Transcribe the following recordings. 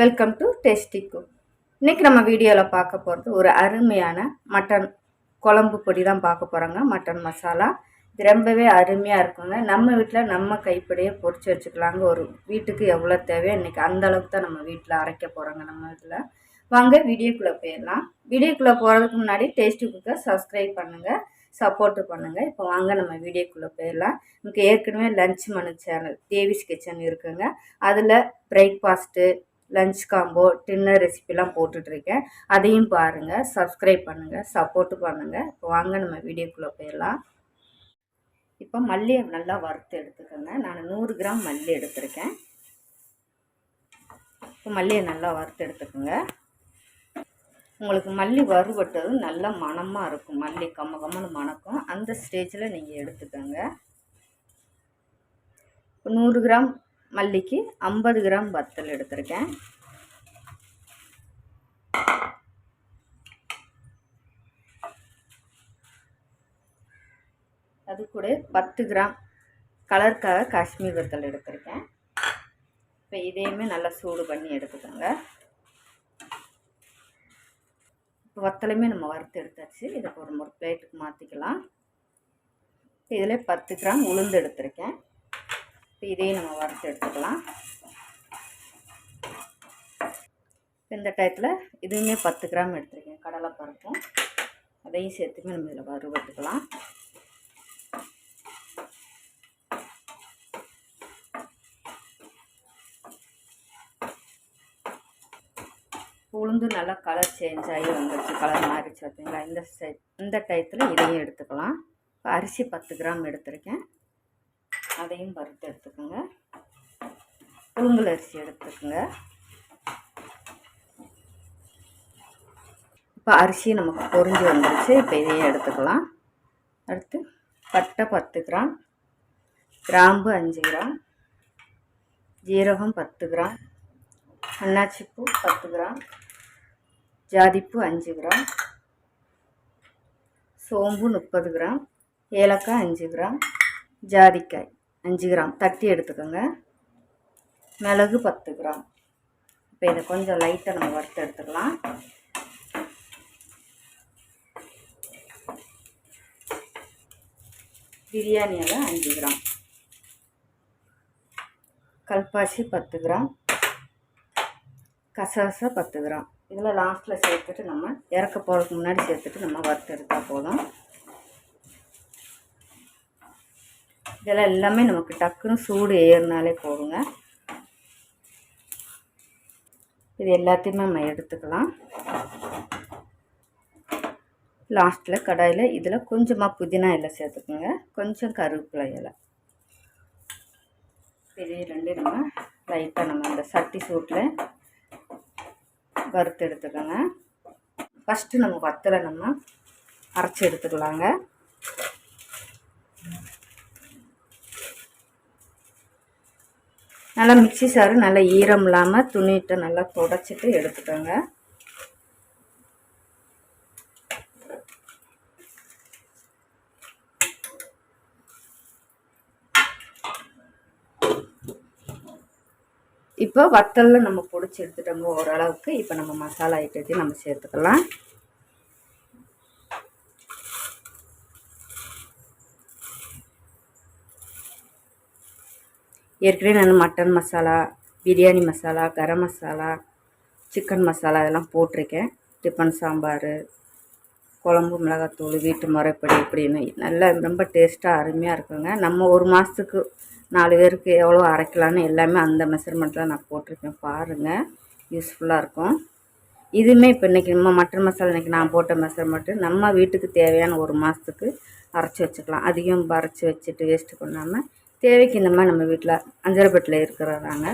Welcome to tasty cook இன்றைக்கி நம்ம வீடியோவில் பார்க்க போகிறது ஒரு அருமையான மட்டன் குழம்பு பொடி தான் பார்க்க போகிறோங்க மட்டன் மசாலா. இது ரொம்பவே அருமையாக இருக்குங்க. நம்ம வீட்டில் நம்ம கைப்படியே பொறிச்சு வச்சுக்கலாங்க. ஒரு வீட்டுக்கு எவ்வளோ தேவையோ இன்றைக்கி அந்தளவுக்கு தான் நம்ம வீட்டில் அரைக்க போகிறோங்க நம்ம வீட்டில் வாங்க வீடியோக்குள்ளே போயிடலாம். வீடியோக்குள்ளே போகிறதுக்கு முன்னாடி டேஸ்டி குக்கை சப்ஸ்கிரைப் பண்ணுங்கள் சப்போர்ட்டு பண்ணுங்கள் இப்போ வாங்க நம்ம வீடியோக்குள்ளே போயிடலாம். எனக்கு ஏற்கனவே லஞ்ச் மனு சேனல் தேவிஸ் கிச்சன் இருக்குங்க. அதில் பிரேக்ஃபாஸ்ட்டு லஞ்ச் காம்போ டின்னர் ரெசிபிலாம் போட்டுட்ருக்கேன். அதையும் பாருங்கள் சப்ஸ்கிரைப் பண்ணுங்கள் சப்போர்ட்டு பண்ணுங்கள் இப்போ வாங்க நம்ம வீடியோக்குள்ளே போயிடலாம். இப்போ மல்லியை நல்லா வறுத்து எடுத்துக்கோங்க. நான் நூறு கிராம் மல்லி எடுத்திருக்கேன். இப்போ மல்லியை நல்லா வறுத்து எடுத்துக்கோங்க. உங்களுக்கு மல்லி வறுபட்டதும் நல்லா மணமாக இருக்கும். மல்லி கம்ம கம்மனு மணக்கும். அந்த ஸ்டேஜில் நீங்கள் எடுத்துக்கோங்க. இப்போ நூறு கிராம் மல்லிக்கு ஐம்பது கிராம் வத்தல் எடுத்திருக்கேன். அது கூட பத்து கிராம் கலருக்காக காஷ்மீர் வத்தல் எடுத்திருக்கேன். இப்போ இதையுமே நல்லா சூடு பண்ணி எடுத்துக்கோங்க. இப்போ வத்தலையுமே நம்ம வறுத்து எடுத்தாச்சு. இதை ஒரு ஒரு பிளேட்டுக்கு மாற்றிக்கலாம் இதில் பத்து கிராம் உளுந்து எடுத்திருக்கேன். இப்போ இதையும் நம்ம வறுத்து எடுத்துக்கலாம். இந்த டயத்தில் இதுவுமே பத்து கிராம் எடுத்துருக்கேன். கடலை பருப்பும் அதையும் சேர்த்துமே நம்ம இதில் வறுவட்டுக்கலாம் உளுந்து நல்லா கலர் சேஞ்ச் ஆகி வந்துடுச்சு கலர் மாறிச்சு பார்த்தீங்களா? இந்த சை இந்த டயத்தில் இதையும் எடுத்துக்கலாம். இப்போ அரிசி பத்து கிராம் எடுத்திருக்கேன். அதையும் வறுத்து எடுத்துக்கோங்க. புழுங்கல் அரிசி எடுத்துக்கோங்க. இப்போ அரிசி நமக்கு பொறிஞ்சு வந்துருச்சு. இப்போ இதையும் எடுத்துக்கலாம். அடுத்து பட்டை பத்து கிராம் கிராம்பு அஞ்சு கிராம் ஜீரகம் பத்து கிராம் அன்னாச்சிப்பூ பத்து கிராம் ஜாதிப்பூ அஞ்சு கிராம் சோம்பு முப்பது கிராம் ஏலக்காய் அஞ்சு கிராம் ஜாதிக்காய் அஞ்சு கிராம். தட்டி எடுத்துக்கோங்க. மிளகு பத்து கிராம். இப்போ இதை கொஞ்சம் லைட்டாக நம்ம வறுத்து எடுத்துக்கலாம். பிரியாணி இலை அஞ்சு கிராம். கல்பாசி பத்து கிராம். கசகசா பத்து கிராம். இதில் லாஸ்ட்டில் சேர்த்துட்டு நம்ம இறக்க போகிறதுக்கு முன்னாடி சேர்த்துட்டு நம்ம வறுத்து எடுத்தால் போதும். இதெல்லாம் எல்லாமே நமக்கு டக்குன்னு சூடு ஏறினாலே போதுங்க. இது எல்லாத்தையுமே நம்ம எடுத்துக்கலாம். லாஸ்ட்டில் கடாயில் இதில் கொஞ்சமாக புதினா இலை சேர்த்துக்கோங்க. கொஞ்சம் கருவேப்பிலை இலை. பெரிய ரெண்டு நம்ம லைட்டாக நம்ம இந்த சட்டி சூட்டில் வறுத்து எடுத்துக்கோங்க. ஃபஸ்ட்டு நம்ம வத்தலை நம்ம அரைச்சி எடுத்துக்கலாங்க. நல்லா மிக்சி சாறு நல்லா ஈரம் இல்லாமல் துணிகிட்ட நல்லா தொடச்சிட்டு எடுத்துக்கோங்க. இப்போ வத்தலில் நம்ம பொடிச்சு எடுத்துட்டோங்க ஓரளவுக்கு. இப்போ நம்ம மசாலா ஐட்டத்தையும் நம்ம சேர்த்துக்கலாம். ஏற்கனவே நான் மட்டன் மசாலா பிரியாணி மசாலா கரம் மசாலா சிக்கன் மசாலா இதெல்லாம் போட்டிருக்கேன். டிஃபன் சாம்பார் குழம்பு மிளகாத்தூள் வீட்டு முறைப்படி இப்படின்னு. நல்லா ரொம்ப டேஸ்ட்டாக அருமையாக இருக்குங்க. நம்ம ஒரு மாதத்துக்கு நாலு பேருக்கு எவ்வளோ அரைக்கலான்னு எல்லாமே அந்த மெஷர்மெண்ட்டில் நான் போட்டிருக்கேன். பாருங்கள் யூஸ்ஃபுல்லாக இருக்கும். இதுவுமே இப்போ இன்றைக்கி நம்ம மட்டன் மசாலா இன்றைக்கி நான் போட்ட மெஷர்மெண்ட்டு நம்ம வீட்டுக்கு தேவையான ஒரு மாதத்துக்கு அரைச்சி வச்சுக்கலாம். அதிகம் அரைச்சி வச்சுட்டு வேஸ்ட்டு பண்ணாமல் தேவைக்கு இந்த மாதிரி நம்ம வீட்டில் அஞ்சரைப்பட்டில் இருக்கிறதாங்க.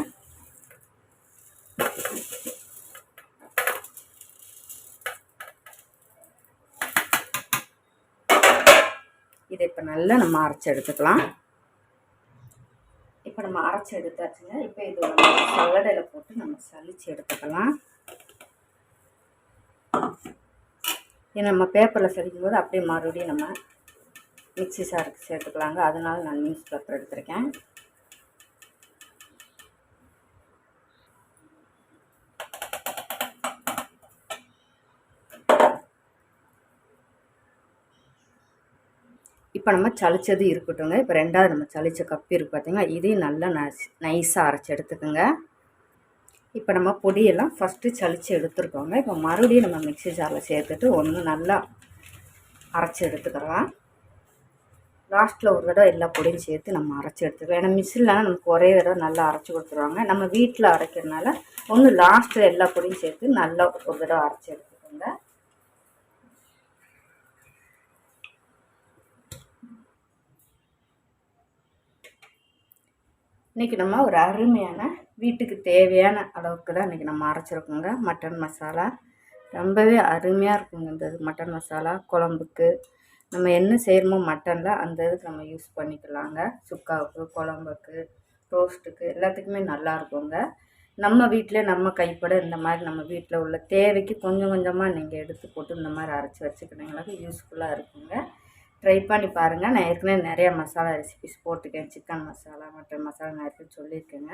இதை இப்போ நல்லா நம்ம அரைச்சி எடுத்துக்கலாம். இப்போ நம்ம அரைச்சி எடுத்தாச்சுங்க. இப்போ இது நம்ம சல்லடையில் போட்டு நம்ம சளிச்சு எடுத்துக்கலாம். ஏன்னா நம்ம பேப்பரில் சலிக்கும் போது அப்படியே மறுபடியும் நம்ம மிக்சி சாருக்கு சேர்த்துக்கலாங்க. அதனால் நான் நியூஸ் பேப்பர் எடுத்திருக்கேன். இப்போ நம்ம சளிச்சது இருக்கட்டுங்க இப்போ ரெண்டாவது நம்ம சளிச்ச கப்பி இருக்குது பார்த்தீங்கன்னா இதையும் நல்லா நைஸ் நைஸாக அரைச்சி எடுத்துக்கோங்க. இப்போ நம்ம பொடியெல்லாம் ஃபஸ்ட்டு சளிச்சு எடுத்துருக்கோங்க. இப்போ மறுபடியும் நம்ம மிக்சி ஜாரில் சேர்த்துட்டு ஒன்று நல்லா அரைச்சி எடுத்துக்கிறலாம் லாஸ்ட்டில் ஒரு தடவை எல்லா பொடியும் சேர்த்து நம்ம அரைச்சி எடுத்துக்கலாம். ஏன்னா மிஷின்லாம் நமக்கு ஒரே தடவை நல்லா அரைச்சி கொடுத்துருவாங்க. நம்ம வீட்டில் அரைக்கிறதுனால ஒன்று லாஸ்ட்டில் எல்லா பொடியும் சேர்த்து நல்லா ஒரு தடவை அரைச்சி எடுத்துக்கோங்க. இன்றைக்கி நம்ம ஒரு அருமையான வீட்டுக்கு தேவையான அளவுக்கு தான் இன்றைக்கி நம்ம அரைச்சிருக்கோங்க. மட்டன் மசாலா ரொம்பவே அருமையாக இருக்குங்க இந்த மட்டன் மசாலா குழம்புக்கு. நம்ம என்ன செய்கிறோமோ மட்டனில் அந்த இதுக்கு நம்ம யூஸ் பண்ணிக்கலாங்க. சுக்காவுக்கு குழம்புக்கு ரோஸ்ட்டுக்கு எல்லாத்துக்குமே நல்லா இருக்குங்க. நம்ம வீட்டில் நம்ம கைப்பட இந்த மாதிரி நம்ம வீட்டில் உள்ள தேவைக்கு கொஞ்சம் கொஞ்சமாக நீங்கள் எடுத்து போட்டு இந்த மாதிரி அரைச்சி வச்சுக்கினீங்களுக்கு யூஸ்ஃபுல்லாக இருக்குங்க. ட்ரை பண்ணி பாருங்கள் நான் ஏற்கனவே நிறையா மசாலா ரெசிபிஸ் போட்டிருக்கேன் சிக்கன் மசாலா மட்டன் மசாலா நிறைய சொல்லியிருக்கேங்க.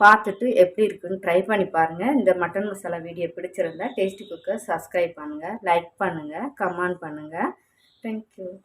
பார்த்துட்டு எப்படி இருக்குன்னு ட்ரை பண்ணி பாருங்கள் இந்த மட்டன் மசாலா வீடியோ பிடிச்சிருந்தா டேஸ்டி குக்கர் சப்ஸ்கிரைப் பண்ணுங்கள் லைக் பண்ணுங்கள் கமெண்ட் பண்ணுங்கள் Thank you.